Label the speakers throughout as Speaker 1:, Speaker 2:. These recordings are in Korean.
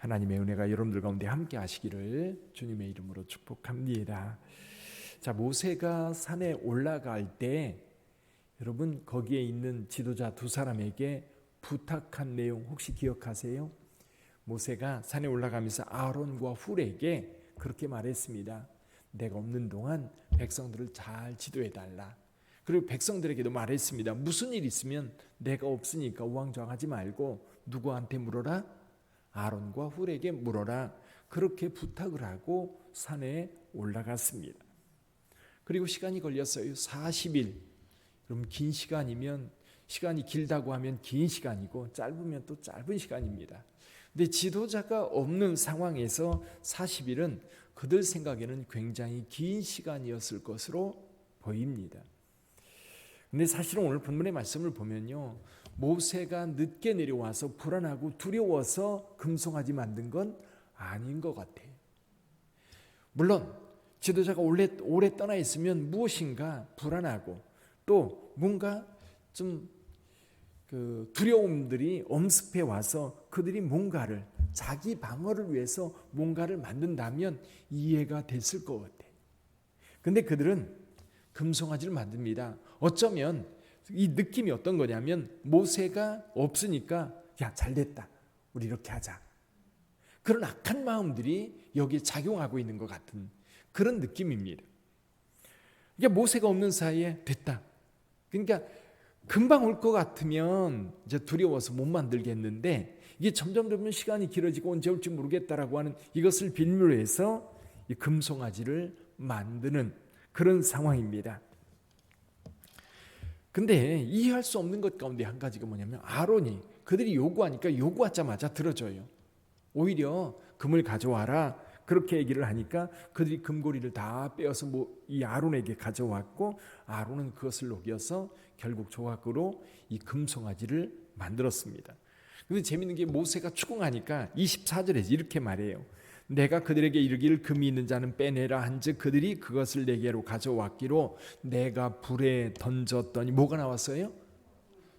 Speaker 1: 하나님의 은혜가 여러분들 가운데 함께 하시기를 주님의 이름으로 축복합니다. 자, 모세가 산에 올라갈 때 여러분 거기에 있는 지도자 두 사람에게 부탁한 내용 혹시 기억하세요? 모세가 산에 올라가면서 아론과 훌에게 그렇게 말했습니다. 내가 없는 동안 백성들을 잘 지도해 달라. 그리고 백성들에게도 말했습니다. 무슨 일 있으면 내가 없으니까 우왕좌왕하지 말고 누구한테 물어라? 아론과 훌에게 물어라. 그렇게 부탁을 하고 산에 올라갔습니다. 그리고 시간이 걸렸어요. 40일. 그럼 긴 시간이면 시간이 길다고 하면 긴 시간이고 짧으면 또 짧은 시간입니다. 근데 지도자가 없는 상황에서 40일은 그들 생각에는 굉장히 긴 시간이었을 것으로 보입니다. 근데 사실은 오늘 본문의 말씀을 보면요. 모세가 늦게 내려와서 불안하고 두려워서 금송아지 만든 건 아닌 것 같아요. 물론 지도자가 오래, 오래 떠나 있으면 무엇인가 불안하고 또 뭔가 좀 그 두려움들이 엄습해 와서 그들이 뭔가를 자기 방어를 위해서 뭔가를 만든다면 이해가 됐을 것 같아요. 근데 그들은 금송아지를 만듭니다. 어쩌면 이 느낌이 어떤 거냐면 모세가 없으니까 야 잘 됐다. 우리 이렇게 하자. 그런 악한 마음들이 여기에 작용하고 있는 것 같은 그런 느낌입니다. 이게 모세가 없는 사이에 됐다. 그러니까 금방 올 것 같으면 이제 두려워서 못 만들겠는데 이게 점점 점점 시간이 길어지고 언제 올지 모르겠다라고 하는 이것을 빌미로 해서 이 금송아지를 만드는 그런 상황입니다. 근데 이해할 수 없는 것 가운데 한 가지가 뭐냐면 아론이 그들이 요구하니까 요구하자마자 들어줘요. 오히려 금을 가져와라. 그렇게 얘기를 하니까 그들이 금고리를 다 빼어서 뭐 이 아론에게 가져왔고 아론은 그것을 녹여서 결국 조각으로 이 금송아지를 만들었습니다. 근데 재밌는 게 모세가 추궁하니까 24절에 이렇게 말해요. 내가 그들에게 이르기를 금이 있는 자는 빼내라 한즉 그들이 그것을 내게로 가져왔기로 내가 불에 던졌더니 뭐가 나왔어요?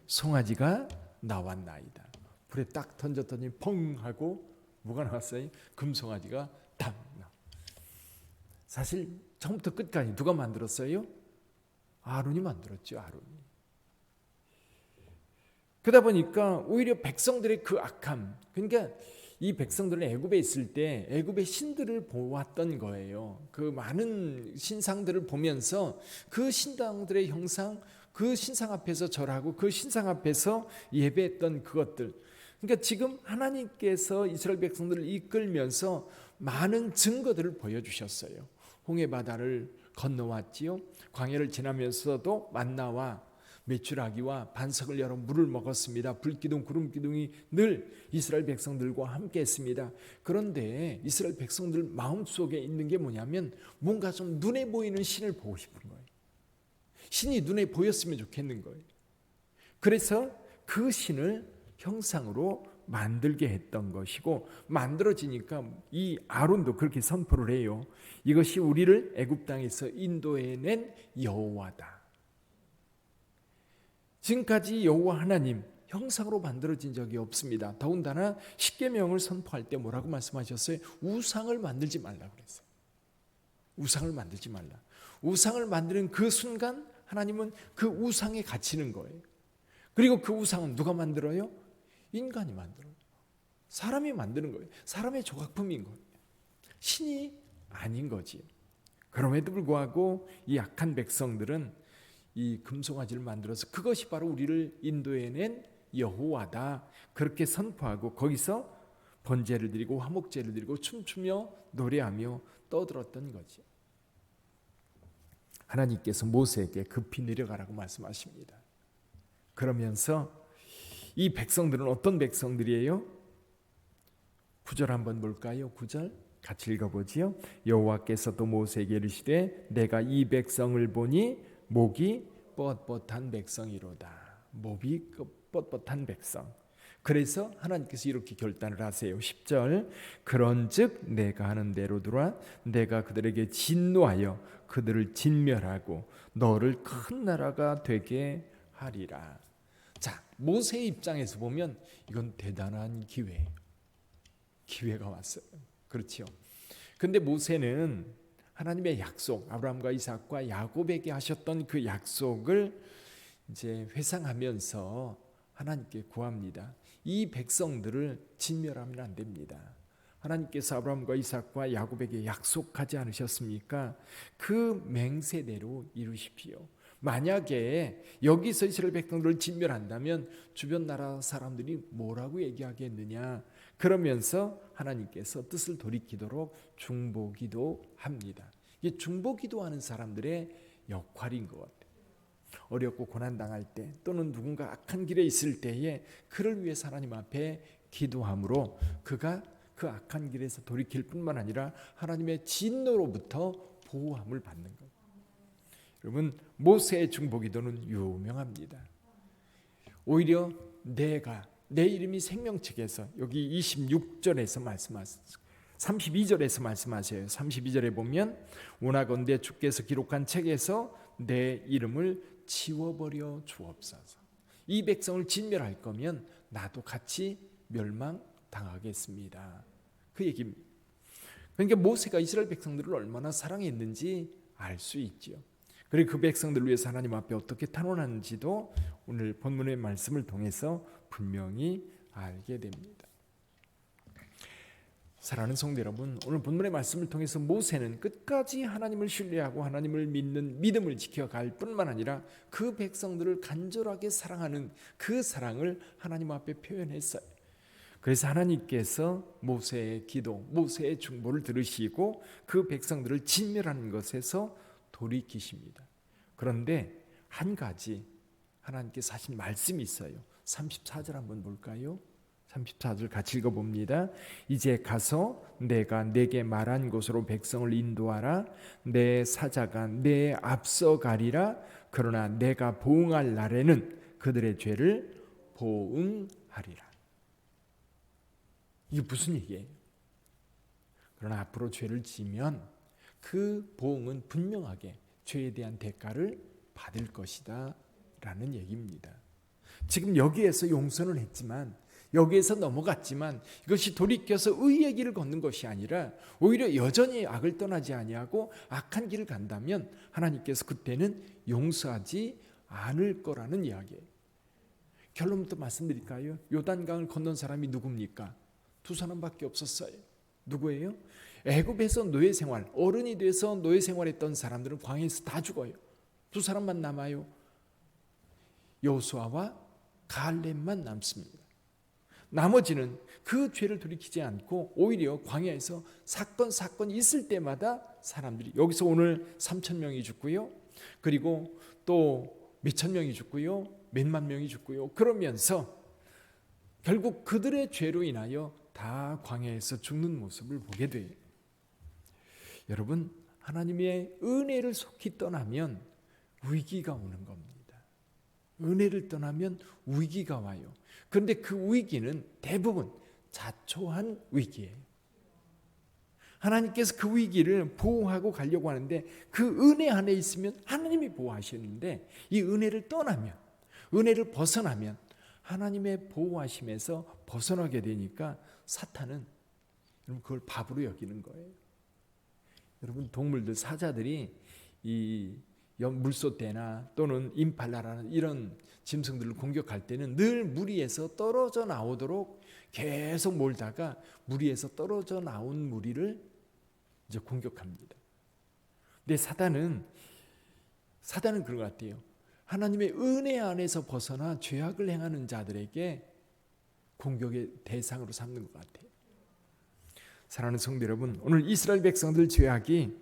Speaker 1: 송아지가 나왔나이다. 불에 딱 던졌더니 펑 하고 뭐가 나왔어요? 금송아지가 딱 나. 사실 처음부터 끝까지 누가 만들었어요? 아론이 만들었죠. 아론이. 그러다 보니까 오히려 백성들의 그 악함, 그러니까 이 백성들은 애굽에 있을 때 애굽의 신들을 보았던 거예요. 그 많은 신상들을 보면서 그 신당들의 형상, 그 신상 앞에서 절하고 그 신상 앞에서 예배했던 그것들. 그러니까 지금 하나님께서 이스라엘 백성들을 이끌면서 많은 증거들을 보여주셨어요. 홍해 바다를 건너왔지요. 광야를 지나면서도 만나와 메추라기와 반석을 열어 물을 먹었습니다. 불기둥 구름 기둥이 늘 이스라엘 백성들과 함께 했습니다. 그런데 이스라엘 백성들 마음 속에 있는 게 뭐냐면 뭔가 좀 눈에 보이는 신을 보고 싶은 거예요. 신이 눈에 보였으면 좋겠는 거예요. 그래서 그 신을 형상으로 만들게 했던 것이고 만들어지니까 이 아론도 그렇게 선포를 해요. 이것이 우리를 애굽 땅에서 인도해 낸 여호와다. 지금까지 여호와 하나님 형상으로 만들어진 적이 없습니다. 더군다나 십계명을 선포할 때 뭐라고 말씀하셨어요? 우상을 만들지 말라 그랬어요. 우상을 만들지 말라. 우상을 만드는 그 순간 하나님은 그 우상에 갇히는 거예요. 그리고 그 우상은 누가 만들어요? 인간이 만들어요. 사람이 만드는 거예요. 사람의 조각품인 거예요. 신이 아닌 거지. 그럼에도 불구하고 이 약한 백성들은 이 금송아지를 만들어서 그것이 바로 우리를 인도해낸 여호와다 그렇게 선포하고 거기서 번제를 드리고 화목제를 드리고 춤추며 노래하며 떠들었던 거지. 하나님께서 모세에게 급히 내려가라고 말씀하십니다. 그러면서 이 백성들은 어떤 백성들이에요? 구절 한번 볼까요? 구절 같이 읽어보지요. 여호와께서도 모세에게 이르시되 내가 이 백성을 보니 목이 뻣뻣한 백성이로다. 목이 뻣뻣한 백성. 그래서 하나님께서 이렇게 결단을 하세요. 10절 그런즉 내가 하는 대로더라 내가 그들에게 진노하여 그들을 진멸하고 너를 큰 나라가 되게 하리라. 자, 모세의 입장에서 보면 이건 대단한 기회예요. 기회가 왔어요. 그렇죠. 근데 모세는 하나님의 약속, 아브라함과 이삭과 야곱에게 하셨던 그 약속을 이제 회상하면서 하나님께 구합니다. 이 백성들을 진멸하면 안 됩니다. 하나님께서 아브라함과 이삭과 야곱에게 약속하지 않으셨습니까? 그 맹세대로 이루십시오. 만약에 여기서 이스라엘 백성들을 진멸한다면 주변 나라 사람들이 뭐라고 얘기하겠느냐? 그러면서 하나님께서 뜻을 돌이키도록 중보기도 합니다. 이게 중보기도 하는 사람들의 역할인 것 같아요. 어렵고 고난 당할 때 또는 누군가 악한 길에 있을 때에 그를 위해 하나님 앞에 기도함으로 그가 그 악한 길에서 돌이킬 뿐만 아니라 하나님의 진노로부터 보호함을 받는 것. 여러분 모세의 중보기도는 유명합니다. 오히려 내가 내 이름이 생명책에서 여기 26절에서 말씀하셨 32절에서 말씀하세요. 32절에 보면 원하건대 주께서 기록한 책에서 내 이름을 지워버려 주옵소서. 이 백성을 진멸할 거면 나도 같이 멸망당하겠습니다. 그 얘기입니다. 그러니까 모세가 이스라엘 백성들을 얼마나 사랑했는지 알 수 있지요. 그리고 그 백성들을 위해서 하나님 앞에 어떻게 탄원하는지도 오늘 본문의 말씀을 통해서 분명히 알게 됩니다. 사랑하는 성도 여러분, 오늘 본문의 말씀을 통해서 모세는 끝까지 하나님을 신뢰하고 하나님을 믿는 믿음을 지켜갈 뿐만 아니라 그 백성들을 간절하게 사랑하는 그 사랑을 하나님 앞에 표현했어요. 그래서 하나님께서 모세의 기도, 모세의 중보를 들으시고 그 백성들을 진멸하는 것에서 돌이키십니다. 그런데 한 가지 하나님께서 하신 말씀이 있어요. 34절 한번 볼까요? 34절 같이 읽어봅니다. 이제 가서 내가 내게 말한 곳으로 백성을 인도하라. 내 사자가 내 앞서 가리라. 그러나 내가 보응할 날에는 그들의 죄를 보응하리라. 이게 무슨 얘기예요? 그러나 앞으로 죄를 지면 그 보응은 분명하게 죄에 대한 대가를 받을 것이다 라는 얘기입니다. 지금 여기에서 용서는 했지만 여기에서 넘어갔지만 이것이 돌이켜서 의의 길을 걷는 것이 아니라 오히려 여전히 악을 떠나지 아니하고 악한 길을 간다면 하나님께서 그때는 용서하지 않을 거라는 이야기예요. 결론부터 말씀드릴까요? 요단강을 건넌 사람이 누굽니까? 두 사람밖에 없었어요. 누구예요? 애굽에서 노예 생활, 어른이 돼서 노예 생활했던 사람들은 광야에서 다 죽어요. 두 사람만 남아요. 여호수아와 갈렙만 남습니다. 나머지는 그 죄를 돌이키지 않고 오히려 광야에서 사건 사건이 있을 때마다 사람들이 여기서 오늘 3천 명이 죽고요. 그리고 또 몇 천 명이 죽고요. 몇만 명이 죽고요. 그러면서 결국 그들의 죄로 인하여 다 광야에서 죽는 모습을 보게 돼요. 여러분 하나님의 은혜를 속히 떠나면 위기가 오는 겁니다. 은혜를 떠나면 위기가 와요. 그런데 그 위기는 대부분 자초한 위기예요. 하나님께서 그 위기를 보호하고 가려고 하는데 그 은혜 안에 있으면 하나님이 보호하시는데 이 은혜를 떠나면 은혜를 벗어나면 하나님의 보호하심에서 벗어나게 되니까 사탄은 그걸 밥으로 여기는 거예요. 여러분 동물들 사자들이 이 물소떼나 또는 임팔라라는 이런 짐승들을 공격할 때는 늘 무리에서 떨어져 나오도록 계속 몰다가 무리에서 떨어져 나온 무리를 이제 공격합니다. 근데 사단은 사단은 그런 것 같아요. 하나님의 은혜 안에서 벗어나 죄악을 행하는 자들에게 공격의 대상으로 삼는 것 같아요. 사랑하는 성도 여러분, 오늘 이스라엘 백성들 죄악이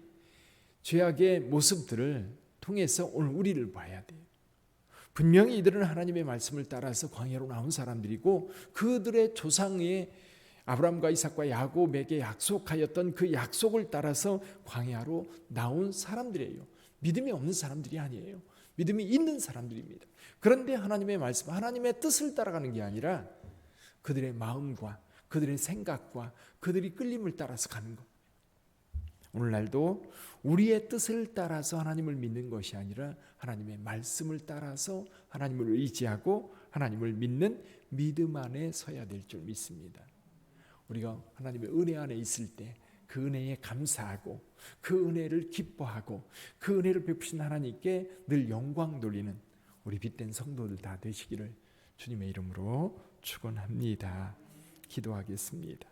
Speaker 1: 죄악의 모습들을 통해서 오늘 우리를 봐야 돼요. 분명히 이들은 하나님의 말씀을 따라서 광야로 나온 사람들이고 그들의 조상의 아브라함과 이삭과 야곱에게 약속하였던 그 약속을 따라서 광야로 나온 사람들이에요. 믿음이 없는 사람들이 아니에요. 믿음이 있는 사람들입니다. 그런데 하나님의 말씀, 하나님의 뜻을 따라가는 게 아니라 그들의 마음과 그들의 생각과 그들이 끌림을 따라서 가는 것. 오늘날도 우리의 뜻을 따라서 하나님을 믿는 것이 아니라 하나님의 말씀을 따라서 하나님을 의지하고 하나님을 믿는 믿음 안에 서야 될 줄 믿습니다. 우리가 하나님의 은혜 안에 있을 때 그 은혜에 감사하고 그 은혜를 기뻐하고 그 은혜를 베푸신 하나님께 늘 영광 돌리는 우리 빛된 성도들 다 되시기를 주님의 이름으로 축원합니다. 기도하겠습니다.